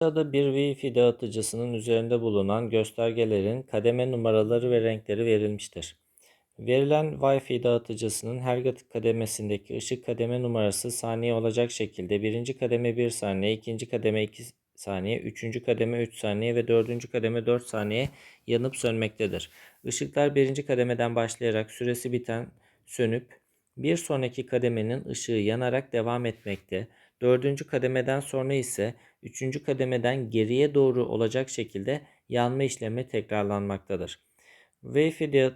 Aşağıda bir Wi-Fi dağıtıcısının üzerinde bulunan göstergelerin kademe numaraları ve renkleri verilmiştir. Verilen Wi-Fi dağıtıcısının her kademesindeki ışık kademe numarası saniye olacak şekilde birinci kademe 1 saniye, ikinci kademe 2 saniye, üçüncü kademe 3 saniye ve dördüncü kademe 4 saniye yanıp sönmektedir. Işıklar birinci kademeden başlayarak süresi biten sönüp bir sonraki kademenin ışığı yanarak devam etmekte. Dördüncü kademeden sonra ise üçüncü kademeden geriye doğru olacak şekilde yanma işlemi tekrarlanmaktadır. Wi-Fi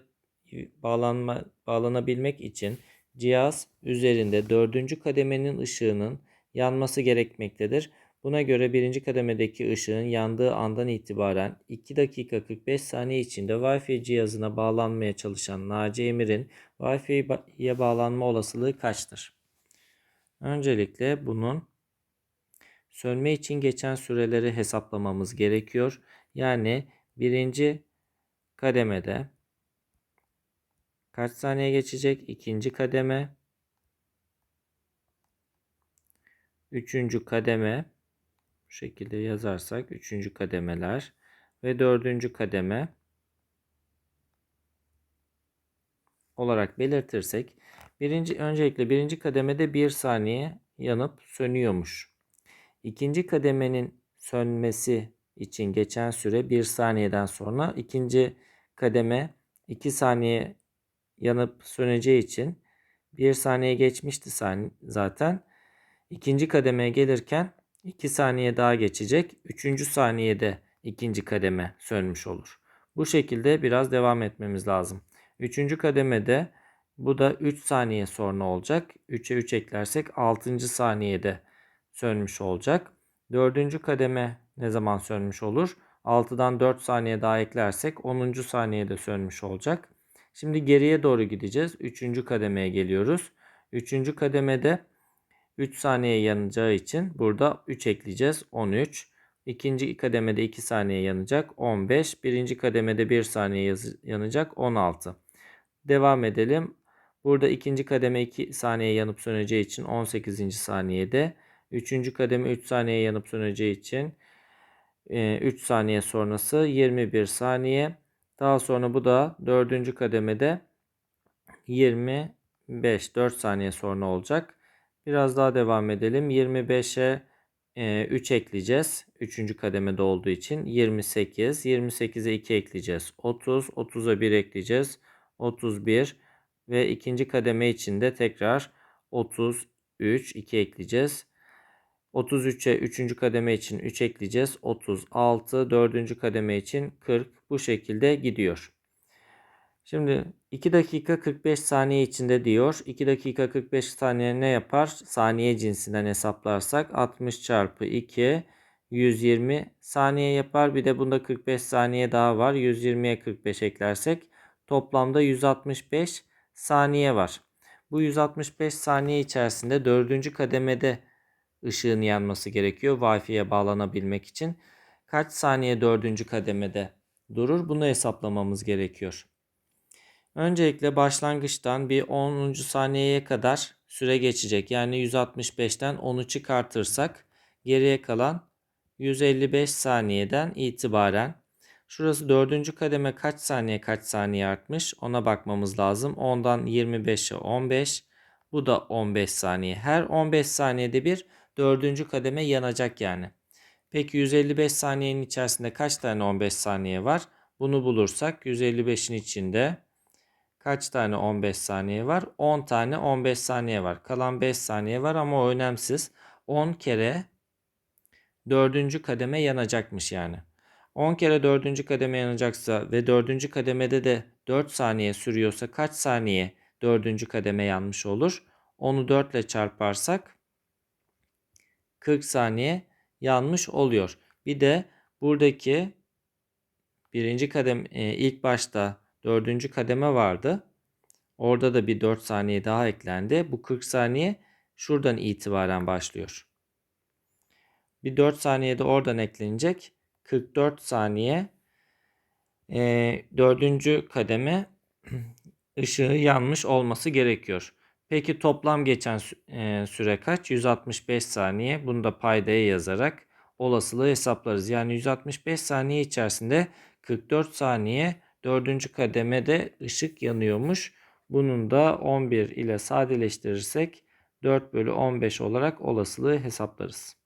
bağlanma, bağlanabilmek için cihaz üzerinde dördüncü kademenin ışığının yanması gerekmektedir. Buna göre birinci kademedeki ışığın yandığı andan itibaren 2 dakika 45 saniye içinde Wi-Fi cihazına bağlanmaya çalışan Naci Emir'in Wi-Fi'ye bağlanma olasılığı kaçtır? Öncelikle bunun sönme için geçen süreleri hesaplamamız gerekiyor. Yani birinci kademede kaç saniye geçecek? İkinci kademe, üçüncü kademe, bu şekilde yazarsak üçüncü kademeler ve dördüncü kademe olarak belirtirsek birinci öncelikle birinci kademede bir saniye yanıp sönüyormuş. İkinci kademenin sönmesi için geçen süre 1 saniyeden sonra ikinci kademe 2 saniye yanıp söneceği için 1 saniye geçmişti zaten. İkinci kademeye gelirken 2 saniye daha geçecek. Üçüncü saniyede ikinci kademe sönmüş olur. Bu şekilde biraz devam etmemiz lazım. Üçüncü kademede bu da 3 saniye sonra olacak. 3'e 3 eklersek 6. saniyede sönmüş olacak. Dördüncü kademe ne zaman sönmüş olur? 6'dan 4 saniye daha eklersek 10. saniyede sönmüş olacak. Şimdi geriye doğru gideceğiz. 3. kademeye geliyoruz. 3. kademede 3 saniye yanacağı için burada 3 ekleyeceğiz. 13. İkinci kademede 2 saniye yanacak. 15. Birinci kademede 1 saniye yanacak. 16. Devam edelim. Burada ikinci kademe 2 saniye yanıp söneceği için 18. saniyede. Üçüncü kademe 3 saniye yanıp söneceği için 3 e, saniye sonrası 21 saniye. Daha sonra bu da dördüncü kademede 25 4 saniye sonra olacak. Biraz daha devam edelim. 25'e 3 e, ekleyeceğiz. Üçüncü kademede olduğu için 28. 28'e 2 ekleyeceğiz. 30. 30'a 1 ekleyeceğiz. 31 ve ikinci kademe için de tekrar 33 2 ekleyeceğiz. 33'e 3. kademe için 3 ekleyeceğiz. 36 4. kademe için 40 bu şekilde gidiyor. Şimdi 2 dakika 45 saniye içinde diyor. 2 dakika 45 saniye ne yapar? Saniye cinsinden hesaplarsak 60 çarpı 2 120 saniye yapar. Bir de bunda 45 saniye daha var. 120'ye 45 eklersek toplamda 165 saniye var. Bu 165 saniye içerisinde 4. kademede ışığın yanması gerekiyor Wi-Fi'ye bağlanabilmek için. Kaç saniye 4. kademede durur? Bunu hesaplamamız gerekiyor. Öncelikle başlangıçtan bir 10. saniyeye kadar süre geçecek. Yani 165'ten 10'u çıkartırsak geriye kalan 155 saniyeden itibaren şurası 4. kademe kaç saniye kaç saniye artmış ona bakmamız lazım. 10'dan 25'e 15 bu da 15 saniye. Her 15 saniyede bir dördüncü kademe yanacak yani. Peki 155 saniyenin içerisinde kaç tane 15 saniye var? Bunu bulursak 155'in içinde kaç tane 15 saniye var? 10 tane 15 saniye var. Kalan 5 saniye var ama o önemsiz. 10 kere dördüncü kademe yanacakmış yani. 10 kere dördüncü kademe yanacaksa ve dördüncü kademede de 4 saniye sürüyorsa kaç saniye dördüncü kademe yanmış olur? Onu 4 ile çarparsak 40 saniye yanmış oluyor. Bir de buradaki birinci kadem e, ilk başta dördüncü kademe vardı. Orada da bir 4 saniye daha eklendi. Bu 40 saniye şuradan itibaren başlıyor. Bir 4 saniye de oradan eklenecek. 44 saniye e, dördüncü kademe ışığı yanmış olması gerekiyor. Peki toplam geçen süre kaç? 165 saniye. Bunu da paydaya yazarak olasılığı hesaplarız. Yani 165 saniye içerisinde 44 saniye 4. kademede ışık yanıyormuş. Bunun da 11 ile sadeleştirirsek 4 bölü 15 olarak olasılığı hesaplarız.